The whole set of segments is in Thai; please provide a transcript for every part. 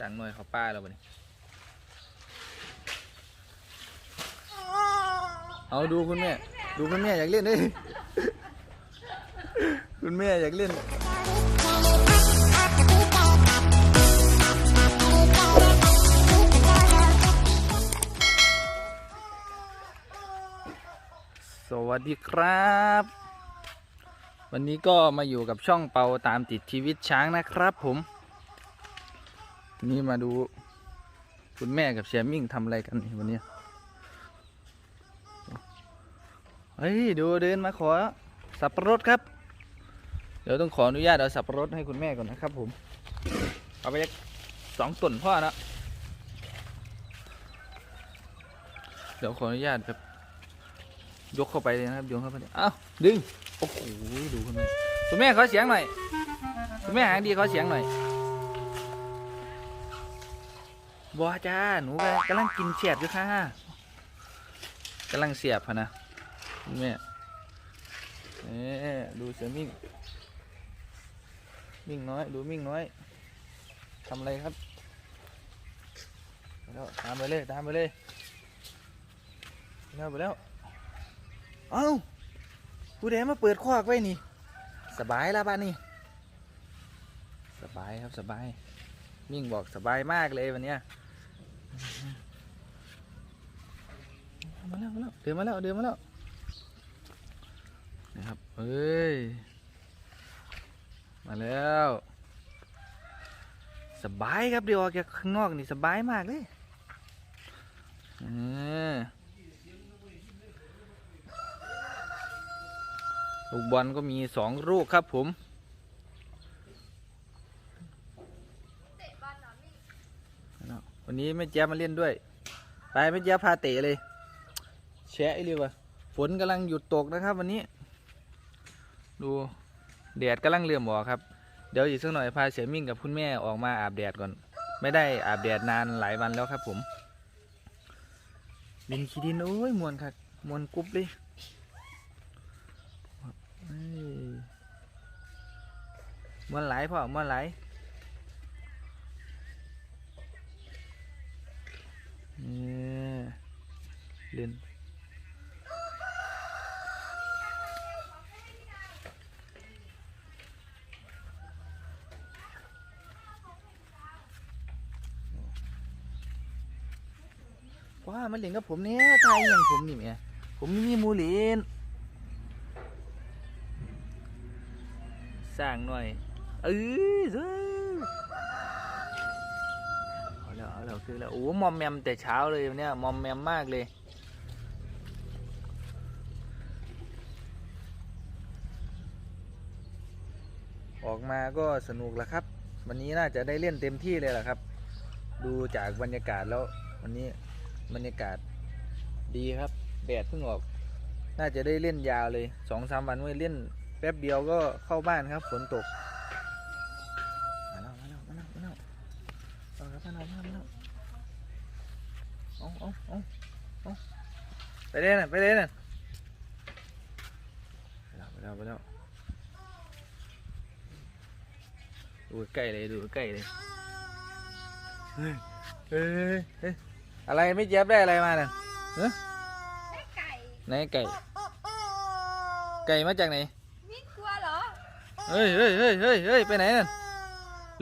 จางหน่วยเขาป้าแล้วบัดนี้เอาดูคุณแม่ ดูคุณแม่อยากเล่นเด้ยคุณแม่อยากเล่น สวัสดีครับ วันนี้ก็มาอยู่กับช่องเปาตามติดชีวิตช้างนะครับผม นี่มาดูคุณแม่กับเชียมิ่งทำอะไรกันวันนี้เฮ้ยดูเดินมาขอสับปะรดครับ เดี๋ยวต้องขออนุญาตเอาสับปะรดให้คุณแม่ก่อนนะครับ ผม เอาไปสองต้นพ่อนะเดี๋ยวขออนุญาตแบบยกเข้าไปเลยนะครับโยงเข้าไปเลยอ้าดึงโอ้โหดูคุณแม่คุณแม่ขอเสียงหน่อยคุณแม่หางดีขอเสียงหน่อย บัวจ้าหนูกำลังกินเสียบอยู่ค่ะกำลังเสียบพะนะคุณแม่เอ๊ดูเสือมิ่งมิ่งน้อย ดูมิ่งน้อยทำอะไรครับไปแล้วตามไปเลยตามไปเลยไปแล้วไปแล้ว เอ้าผู้ใดมาเปิดคอกไว้นี่ สบายแล้วบ้านนี่สบายครับสบาย มิ่งบอกสบายมากเลยวันเนี้ย มาแล้วมาแล้วเดินมาแล้วเดินมาแล้วนะครับเอ้ยมาแล้ว สบายครับเดี๋ยวออกจากข้างนอกนี่สบายมากเลยลูกบอลก็มีสองลูกครับผม วั นี้แม่แจ๊บมาเล่นด้วย ไปแม่แจ๊บพาเตะเลยแชะเรียวะฝนกำลังหยุดตกนะครับ วันนี้ ดูแดดกำลังเลื่อมออกครับ เดี๋ยวอีกสักหน่อยพาเสียมิ่งกับคุณแม่ออกมาอาบแดดก่อน ไม่ได้อาบแดดนานหลายวันแล้วครับ ผมดินขี้ดินโอ้ยมวนครับมวนกรุ๊บเลยมวนไหลพ่อมวนไหล นี่ยเล่นว่ามันเล่นกับผมเนี่ยทายอย่างผมนี่แหม่ผมมีมูเล่นสร้างหน่อยเออ เออเอาแล้วเอาแล้วคือแล้วโอ้มอมแมมแต่เช้าเลยเนี่ยมอมแมมมากเลยออกมาก็สนุกแล้วครับ วันนี้น่าจะได้เล่นเต็มที่เลยแหละครับ ดูจากบรรยากาศแล้ว วันนี้บรรยากาศดีครับแดดเพิ่งออก น่าจะได้เล่นยาวเลยสองสามวันไม่เล่นแป๊บเดียวก็เข้าบ้านครับฝนตกมาแล้วมาแล้วมาแล้วมาแล้วมาแล้วมาแล้วมาแล้ว เอาเอาเอาเอาไปเลยน่ะไปเลยน่ะไปแล้วไปแล้วไปแล้วดูใกล้เลยดูใกล้เลยเฮ้ยเฮ้ยเฮ้ยอะไรไม่เจี๊ยบได้อะไรมาเนี่ยเฮ้ยได้ไก่ไหนไก่ ไก่มาจากไหนมิ้นกลัวเหรอเฮ้ยเฮ้ยเฮ้ยเฮ้ยเฮ้ยไปไหนนั่น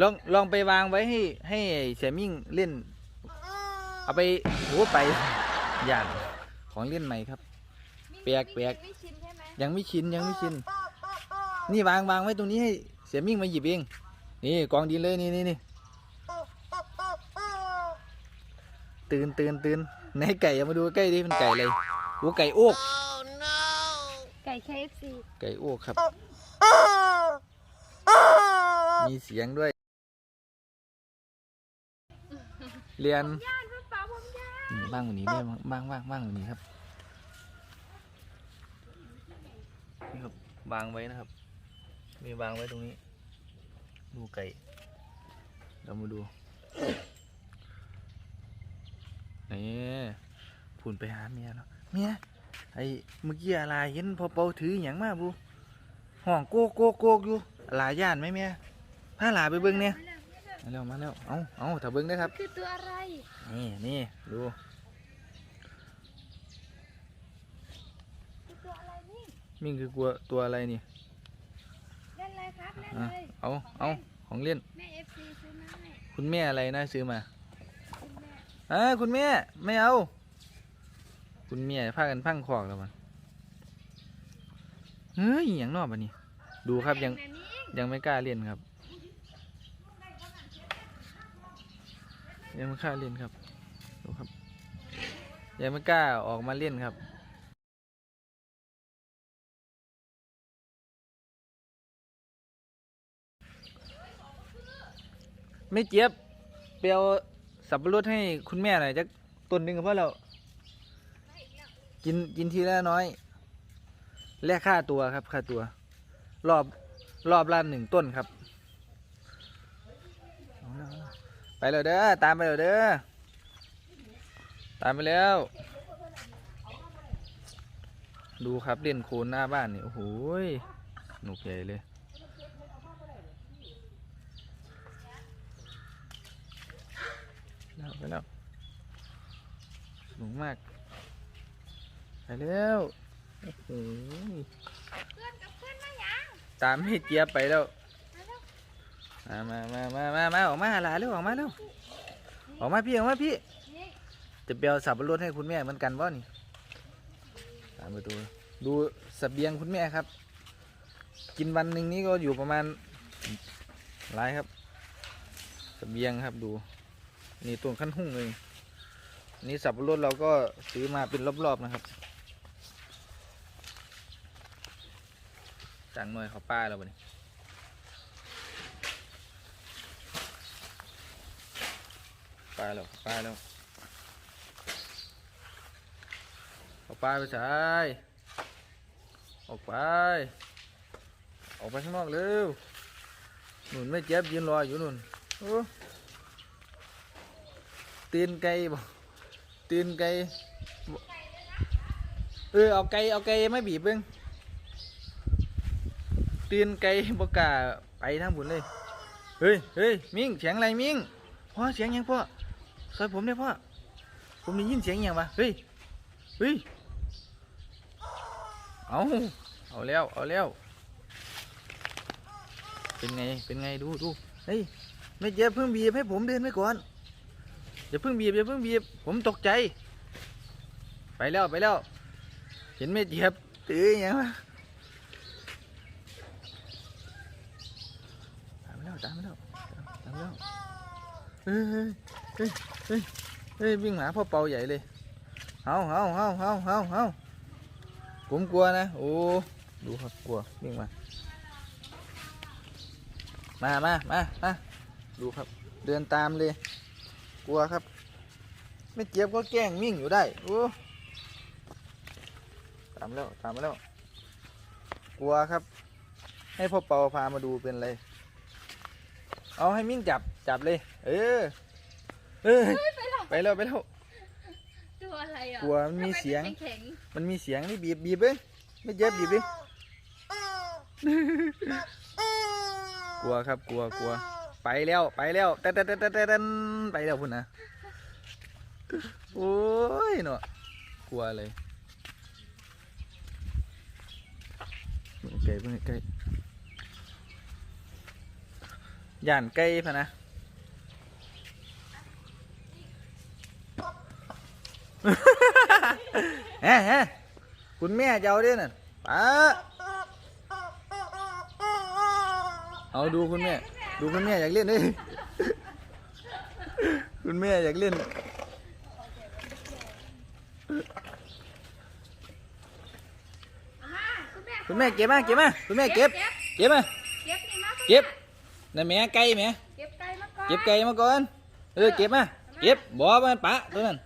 ลองลองไปวางไว้ให้ให้เสียมิ่งเล่น เอาไปโหไปอย่างของเล่นใหม่ครับมิ้นเปียกมิ้นเปียกไม่ชินใช่ไหมยังไม่ชินยังไม่ชิน นี่วางวางไว้ตรงนี้ให้เสียมิ่งมาหยิบเองนี่กองดินเลยนี่นี่นี่ตื่นตื่นตื่นไหนไก่เอามาดูใกล้ดิเป็นไก่อะไรโอ้ไก่โอกไก่ KFC ไก่โอกครับ มีเสียงด้วย เรียน ย่านพ่อป๋าผมย่านอืมบ้างวันนี้ด้วยบ้างบ้างบ้างวันนี้ครับนี่ครับวางไว้นะครับ มีวางไว้ตรงนี้ ดูไก่เรามาดูนี่พูนไปหาเมียเนาะเมียไอ้เมื่อกี้อะไรเห็นพอเปาถืออหย่างมาบูห้องโกกโกกโกกอยู่หลายย่านไหมเมียพาหลาไปเบิ่งเนี่ยมาแล้วมาแล้วเอาเอาถ้าเบิ้งได้อครับ คือตัวอะไร นี่นี่ดู คือตัวอะไรนี่ มิ่งคือกลัวตัวอะไรนี่เล่นเลยครับเล่นอะเลยเอาเอาของเล่นแม่เอฟซีซื้อมาให้คุณแม่อะไรนะซื้อมาคุณแม่อ่าคุณแม่ไม่เอา คุณแม่พากันพังคอกแล้วมันเฮ้ยอหย่างนอกบันนี้ ดูครับยังแม่นี่ยังไม่กล้าเล่นครับ ยังไม่กล้าเล่นครับดูครับยังไม่กล้าออกมาเล่นครับ ไม่เจี๊ยบเปียวสับปะรดให้คุณแม่หน่อยจักต้นหนึ่งเพราะเรากินกินทีละน้อย แลกค่าตัวครับ ค่าตัว รอบรอบละหนึ่งต้นครับ ไปแล้วเด้อตามไปแล้วเด้อตามไปแล้ว ดูครับเล่นโคนหน้าบ้านนี่โอ้โหหนุกใหญ่เลยแล้วไปแล้วหนุก มาก ไปแล้วโอ้โหเพื่อนกับเพื่อนมาหยังตามให้เจี๊ยบไปแล้ว มาแล้วมามามามามามาออกมาหลาเร็วออกมาเร็วออกมาพี่ออกมาพี่ นี่จะเปียวสับปะรดให้คุณแม่เหมือนกันบ่นี่ตามไปดูดูเสบียงคุณแม่ครับ กินวันหนึ่งนี้ก็อยู่ประมาณหลายครับเสบียงครับดู นี่ต้นขั้นหุ่งเลย นี่สับปะรดเราก็ซื้อมาเป็นรอบๆนะครับจังหน่อยเขาป้าแล้วบ่นี่ไปแล้วไปแล้วออกไปไปสายออกไป ออกไปข้างนอกเร็วหนุนไม่เจ็บยืนรออยู่หนุนโอ้ตีนไก่บ่ ตีนไก่เออเอาไก่เอาไก่ไม่บีบเบิ้งตีนไก่บกล้าไปทางบุญเลยเฮ้ยเฮ้ยมิ่งเสียงอะไรมิ่งพ่อเสียงยังพ่อซอยผมเนี่ยพ่อผมได้ยินเสียงย่างวะเฮ้ยเฮ้ยเอาเอาแล้วเอาแล้วเป็นไงเป็นไงดูดูเฮ้ยไม่เจ็บเพิ่งบีบให้ผมเดินไปก่อน อย่าเพิ่งบีบอย่าเพิ่งบีบ ผมตกใจ ไปแล้วไปแล้ว เห็นไม่เจ็บตื้ออหย่างวะตามไปแล้วตามไปแล้วตามไปแล้วเฮ้ยเฮ้ยเฮ้ยเฮ้ยวิ่งหาพ่อเปาใหญ่เลยเฮาเฮาเฮาเฮาเฮาเฮาผมกลัวนะ โอ้ดูครับกลัววิ่งมา มามามามาดูครับ เดินตามเลย กลัวครับ ไม่เจ็บก็แกล้งมิ่งอยู่ได้โอ้ตามแล้วตามมาแล้ว กลัวครับ ให้พ่อเปาพามาดูเป็นไรเอาให้มิ่งจับจับเลย เออ เออไปแล้วไปแล้วตัวอะไรอะกลัวมันมีเสียงทำไถึแข็งมันมีเสียงนี่บีบบีบเลยไม่เจ็บบีบดิกลัวครับกลัวกลัว ไปแล้วไปแล้วแต่แต่แต่แต่แต่ไปแล้วพุ่นนะโอ้ยเนาะกลัวเลยเบิ่งไก่เพิ่งไก่ย่านไก่พะนะเฮ้เฮ้คุณแม่จะเอาด้วยน่ะป้าเอาดูคุณแม่ ดูคุณแม่อยากเล่นด้วยคุณแม่อยากเล่นมาคุณแม่คุณแม่เก็บมาเก็บมาคุณแม่เก็บ เก็บมาเก็บนี่มาคุณเก็บแม่นั่นแม่ไก่แม่เก็บไก่มาก่อนเก็บไก่มาก่อนเออเก็บมาเก็บบอกมันปะตัวนั้น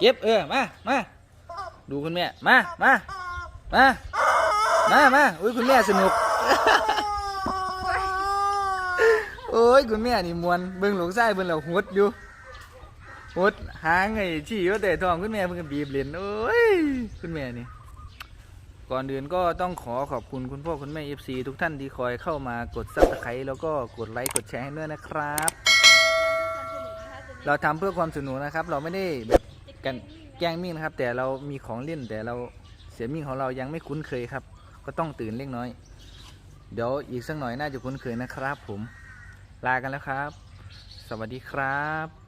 เก็บเออมามาดูคุณแม่มามามามามาอุ้ยคุณแม่สนุก โอ้ยคุณแม่นี่มวนเบิ่งหลงไส้เบิ่งหล้วหดอยู่หดหางไงชี้ว่าแต่ทองคุณแม่เพิ่งบีบเลนโอ้ยคุณแม่นี่ ก่อนอื่นก็ต้องขอขอบคุณคุณพ่อคุณแม่เอฟซีทุกท่านที่คอยเข้ามากดซับสไครต์แล้วก็กดไลค์กดแชร์ให้ด้วยนะครับ เราทำเพื่อความสนุกนะครับ เราไม่ได้แบบกันแกล้งมิ่งนะครับ แต่เรามีของเล่นแต่เราเสียมิ่งของเรายังไม่คุ้นเคยครับ ก็ต้องตื่นเล็กน้อย เดี๋ยวอีกสักหน่อยน่าจะคุ้นเคยนะครับผม ลากันแล้วครับ สวัสดีครับ